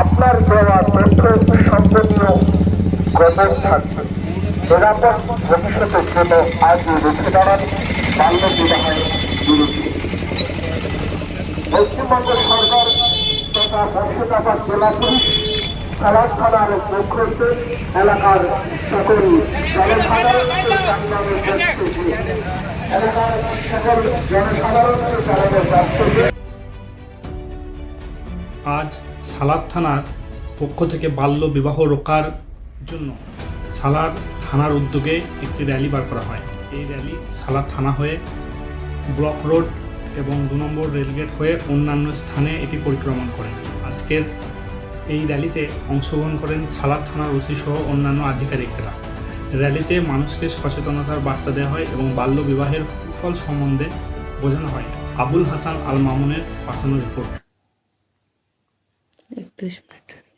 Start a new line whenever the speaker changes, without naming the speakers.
আপনার দেওয়া তথ্য সম্পূর্ণ গোপন থাকবে। নিরাপদ ভবিষ্যতের জন্য আজ রুখে দাঁড়ান বাল্য বিবাহের বিরুদ্ধে। পশ্চিমবঙ্গ সরকার তথা মুর্শিদাবাদ জেলা পুলিশ সালাদ থানার পক্ষে এলাকার সকল জনসাধারণকে এলাকার সকল জনসাধারণকে চালানোর ব্যস্ত
আজ সালাদ থানার পক্ষ থেকে বাল্য বিবাহ রোকার জন্য সালাদ থানার উদ্যোগে একটি র্যালি বার করা হয়। এই র্যালি সালাদ থানা হয়ে ব্লক রোড এবং দু নম্বর রেলগেট হয়ে অন্যান্য স্থানে এটি পরিক্রমণ করেন আজকের এই র্যালিতে অংশগ্রহণ করেন সালাদ থানার ওসি সহ অন্যান্য আধিকারিকরা। র্যালিতে মানুষকে সচেতনতার বার্তা দেওয়া হয় এবং বাল্য বিবাহের কুফল সম্বন্ধে বোঝানো হয়। আবুল হাসান আল মামুনের পাঠানো রিপোর্ট।
60 Minuten.